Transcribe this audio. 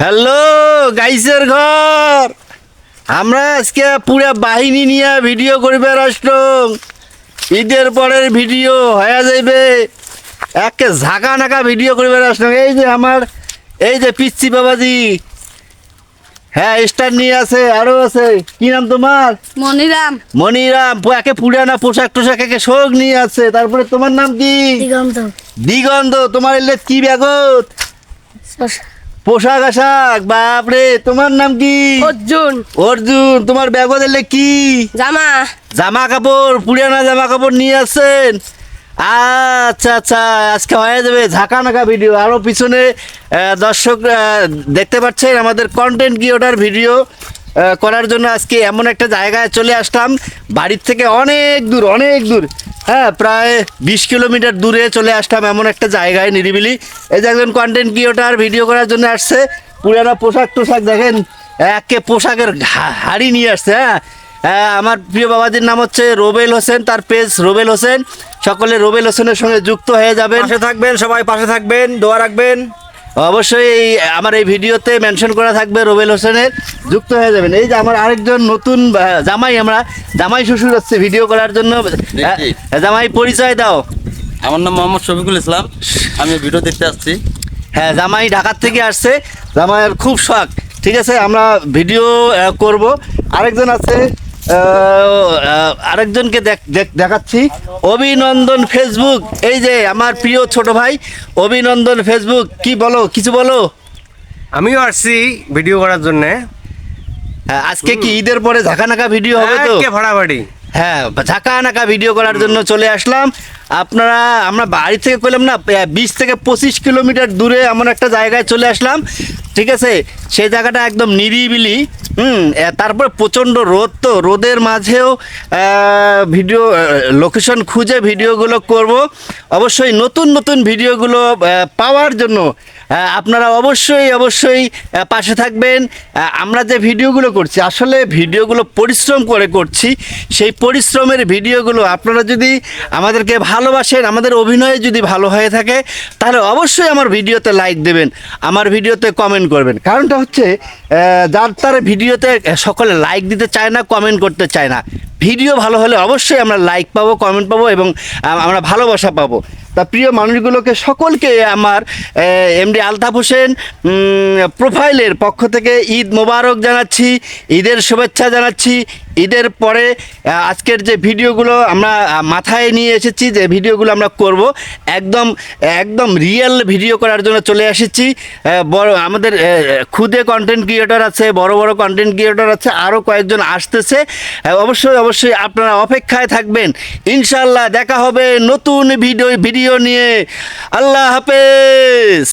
Hello গাইসের ঘর। আমরা আজকে পুরা বাহিনী নিয়ে ভিডিও করবে রাষ্ট্রম ঈদের পরের ভিডিও হয়ে যাইবে। একে ঝাঁকা নাকা ভিডিও করবে রাষ্ট্র এই যে আমার এই যে পিচ্ছি বাবাজি। হ্যাঁ স্টার নিয়ে আছে আরও আছে। কি নাম তোমার? মনিরাম। মনিরাম একে পুরানা পোশাক টোশাক একে শোক নিয়ে আছে। তারপরে তোমার নাম কি? দিগন্ত। দিগন্ধ তোমার এলে কি ব্যাগত? পোশাক আশাক বাপরে তোমার নাম কি? অর্জুন। অর্জুন তোমার ব্যাগ দিলে কি? জামা। জামা কাপড় পুরানা জামা কাপড় নিয়ে আসছেন? আচ্ছা আচ্ছা আজকে হয়ে যাবে ঝাঁকা নাকা ভিডিও। আরও পিছনে দর্শক দেখতে পাচ্ছেন আমাদের কন্টেন্ট ক্রিয়েটার ভিডিও করার জন্য আজকে এমন একটা জায়গায় চলে আসলাম। বাড়ির থেকে অনেক দূর অনেক দূর। হ্যাঁ প্রায় বিশ কিলোমিটার দূরে চলে আসলাম এমন একটা জায়গায় নিরিবিলি। এই যে একজন কন্টেন্ট ক্রিয়েটার ভিডিও করার জন্য আসছে। পুরানা পোশাক টোশাক দেখেন একে পোশাকের হাড়ি নিয়ে আসছে হ্যাঁ। হ্যাঁ, আমার প্রিয় বাবাজির নাম হচ্ছে রোবেল হোসেন তার পেজ রোবেল হোসেন। সকলে রোবেল হোসেনের সঙ্গে যুক্ত হয়ে যাবেন। পাশে থাকবেন সবাই পাশে থাকবেন দোয়া রাখবেন। অবশ্যই এই আমার এই ভিডিওতে মেনশন করা থাকবে রোবেল হোসেনের। যুক্ত হয়ে যাবেন। এই যে আমার আরেকজন নতুন জামাই আমরা জামাই শ্বশুর হচ্ছে ভিডিও করার জন্য। জামাই পরিচয় দাও। আমার নাম মোহাম্মদ শফিকুল ইসলাম। আমি ভিডিও দেখতে আসছি। হ্যাঁ জামাই ঢাকার থেকে আসছে। জামাইয়ের খুব শখ। ঠিক আছে আমরা ভিডিও করব। আরেকজন আছে আরেকজনকে দেখ- দেখ- দেখাচ্ছি। অভিনন্দন ফেসবুক এই যে আমার প্রিয় ছোট ভাই অভিনন্দন ফেসবুক কি বলো কিছু বলো? আমিও আসছি ভিডিও করার জন্য। হ্যাঁ, আজকে কি ঈদের পরে ঝাঁকানাকা ভিডিও হবে তো? ভাড়াবাড়ি। হ্যাঁ ঝাঁকা নাকা ভিডিও করার জন্য চলে আসলাম। আপনারা আমরা বাড়ি থেকে করলাম না বিশ থেকে পঁচিশ কিলোমিটার দূরে এমন একটা জায়গায় চলে আসলাম। ঠিক আছে? সেই জায়গাটা একদম নিরিবিলি। হুম তারপর প্রচণ্ড রোদ তো, রোদের মাঝেও ভিডিও লোকেশন খুঁজে ভিডিওগুলো করব। অবশ্যই নতুন নতুন ভিডিওগুলো পাওয়ার জন্য আপনারা অবশ্যই অবশ্যই পাশে থাকবেন। আমরা যে ভিডিওগুলো করছি, আসলে ভিডিওগুলো পরিশ্রম করে করছি। সেই পরিশ্রমের ভিডিওগুলো আপনারা যদি আমাদেরকে ভালোবাসেন, আমাদের অভিনয়ে যদি ভালো হয়ে থাকে, তাহলে অবশ্যই আমার ভিডিওতে লাইক দেবেন, আমার ভিডিওতে কমেন্ট করবেন। কারণটা হচ্ছে যার তার ভিডিওতে সকলে লাইক দিতে চায় না কমেন্ট করতে চায় না। ভিডিও ভালো হলে অবশ্যই আমরা লাইক পাবো কমেন্ট পাবো এবং আমরা ভালোবাসা পাবো। তা প্রিয় মানুষগুলোকে সকলকে আমার এমডি আলতাফ হোসেন প্রোফাইলের পক্ষ থেকে ঈদ মোবারক জানাচ্ছি, ঈদের শুভেচ্ছা জানাচ্ছি ঈদের পরে আজকের যে ভিডিওগুলো আমরা মাথায় নিয়ে এসেছি যে ভিডিওগুলো আমরা করব, একদম একদম রিয়েল ভিডিও করার জন্য চলে এসেছি। বড়, আমাদের খুদে কন্টেন্ট ক্রিয়েটর আছে, বড় বড় কন্টেন্ট ক্রিয়েটর আছে আরও কয়েকজন আসতেছে। অবশ্যই অবশ্যই আপনারা অপেক্ষায় থাকবেন। ইনশাল্লাহ দেখা হবে নতুন ভিডিও ভিডিও নিয়ে। আল্লাহ হাফেজ!